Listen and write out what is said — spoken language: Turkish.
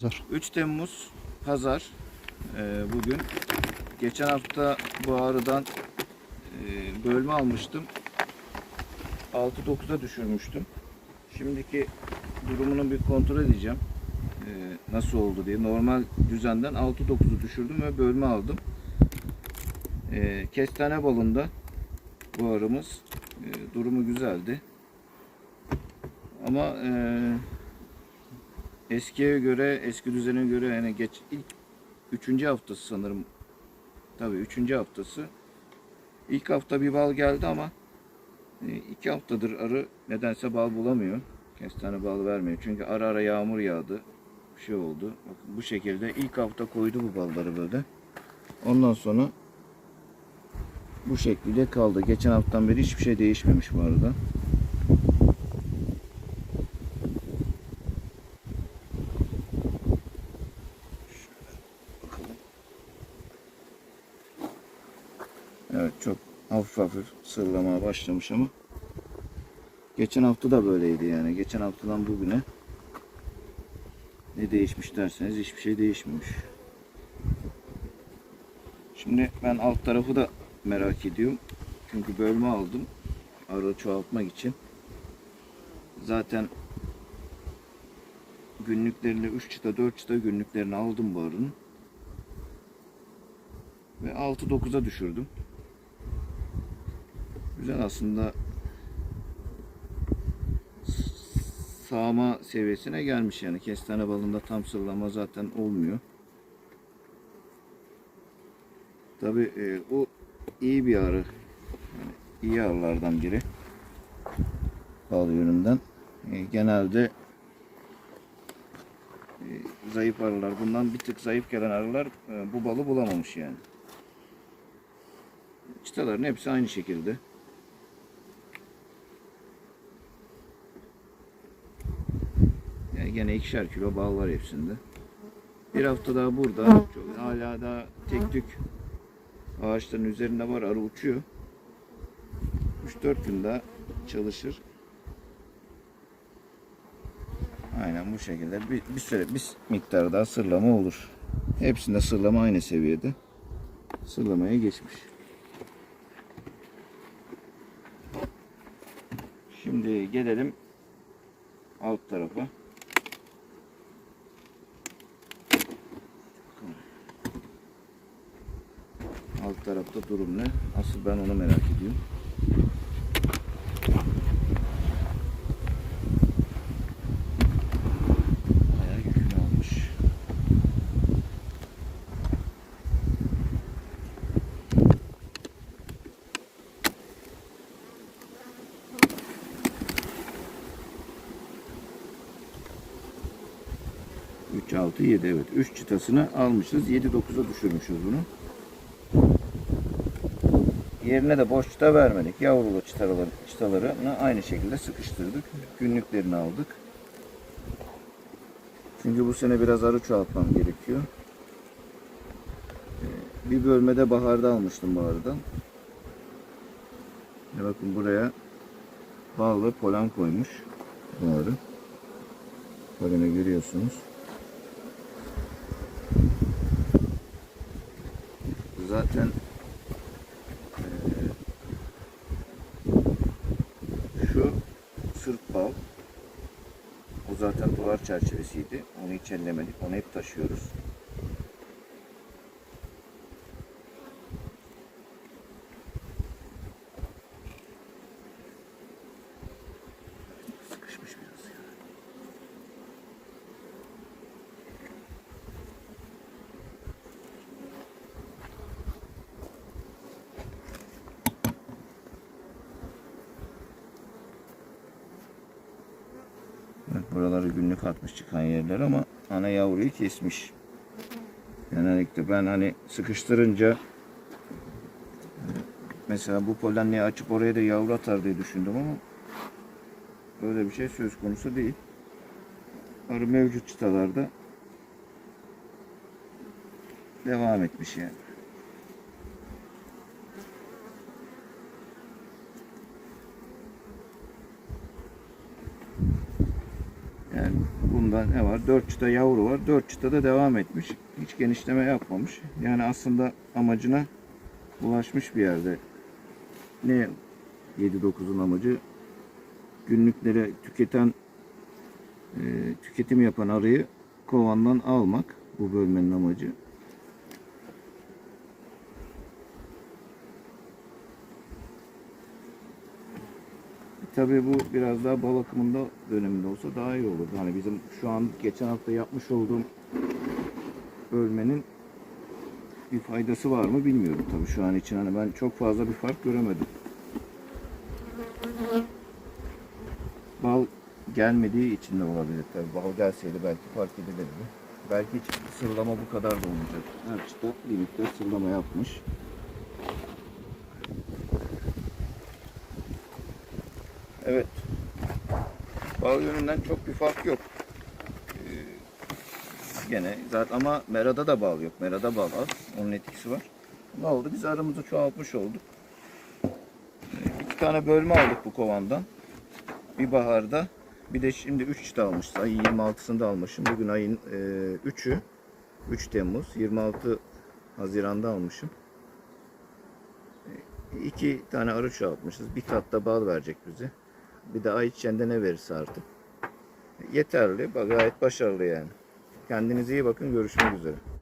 Zor. 3 Temmuz Pazar Ee, bugün. Geçen hafta bu ağrıdan e, bölme almıştım. 6-9'a düşürmüştüm. Şimdiki durumunu bir kontrol edeceğim. Ee, nasıl oldu diye. Normal düzenden 6-9'u düşürdüm ve bölme aldım. Ee, kestane balında bu ağrımız e, durumu güzeldi. Ama eee Eskiye göre, eski düzene göre yani geç ilk üçüncü haftası sanırım. Tabii üçüncü haftası. İlk hafta bir bal geldi ama e, iki haftadır arı nedense bal bulamıyor. Kestane bal vermiyor. Çünkü ara ara yağmur yağdı. Bir şey oldu. Bakın bu şekilde ilk hafta koydu bu balları böyle. Ondan sonra bu şekilde kaldı. Geçen haftadan beri hiçbir şey değişmemiş bu arada. Evet çok hafif hafif sırlamaya başlamış ama geçen hafta da böyleydi yani. Geçen haftadan bugüne ne değişmiş derseniz hiçbir şey değişmemiş. Şimdi ben alt tarafı da merak ediyorum. Çünkü bölme aldım. Arı çoğaltmak için. Zaten günlüklerini 3 çıta 4 çıta günlüklerini aldım bu arının. Ve 6-9'a düşürdüm. Güzel aslında sağma seviyesine gelmiş yani. Kestane balında tam sırlama zaten olmuyor. Tabi e, o iyi bir arı. Yani iyi arılardan biri. Bal yönünden. E, genelde e, zayıf arılar. Bundan bir tık zayıf gelen arılar e, bu balı bulamamış yani. Çıtaların hepsi aynı şekilde. Gene ikişer kilo bal var hepsinde. Bir hafta daha burada. Hala daha tek tük ağaçların üzerinde var. Arı uçuyor. 3-4 gün çalışır. Aynen bu şekilde bir, bir süre bir miktar daha sırlama olur. Hepsinde sırlama aynı seviyede. Sırlamaya geçmiş. Şimdi gelelim alt tarafa. Tarafta durum ne? Asıl ben onu merak ediyorum. Üç, altı, yedi evet. Üç çıtasını almışız. Yedi, dokuza düşürmüşüz bunu. Yerine de boş çıta vermedik. Yavrulu çıtaları, çıtalarını aynı şekilde sıkıştırdık. Günlüklerini aldık. Çünkü bu sene biraz arı çoğaltmam gerekiyor. Ee, Bir bölmede baharda almıştım bu arada. Bakın buraya bal ve polen koymuş bu arı. Poleni görüyorsunuz. Zaten Şu sırp bal. O zaten duvar çerçevesiydi. Onu hiç ellemedik. Onu hep taşıyoruz. Evet, buraları günlük atmış çıkan yerler ama ana yavruyu kesmiş. Genellikle ben hani sıkıştırınca mesela bu polenliği açıp oraya da yavru atar diye düşündüm ama böyle bir şey söz konusu değil. Arı mevcut çıtalarda devam etmiş yani. Yani bunda ne var? 4 çıta yavru var. 4 çıta da devam etmiş. Hiç genişleme yapmamış. Yani aslında amacına ulaşmış bir yerde. Ne 7-9'un amacı? Günlükleri tüketen e, tüketim yapan arıyı kovandan almak bu bölmenin amacı. Tabii bu biraz daha bal akımında döneminde olsa daha iyi olurdu. Hani bizim şu an geçen hafta yapmış olduğum bölmenin bir faydası var mı bilmiyorum tabii şu an için. Hani ben çok fazla bir fark göremedim. Bal gelmediği için de olabilir tabii. Bal gelseydi belki fark edilirdi. Belki hiç sırlama bu kadar da olmayacak. Her çıta bir miktar sırlama yapmış. Evet. Bal yönünden çok bir fark yok. Ee, gene zaten ama Mera'da da bal yok. Mera'da bal az. Onun etkisi var. Ne oldu? Biz aramızı çoğaltmış olduk. Ee, iki tane bölme aldık bu kovandan. Bir baharda bir de şimdi 3 çıta almışız. Ayın 26'sında almışım. Bugün ayın e, 3'ü. 3 Temmuz. 26 Haziran'da almışım. E, İki tane arı çoğaltmışız. Bir kat bal verecek bize. Bir de ayçiçeğinde ne verirse artık. Yeterli. Gayet başarılı yani. Kendinize iyi bakın. Görüşmek üzere.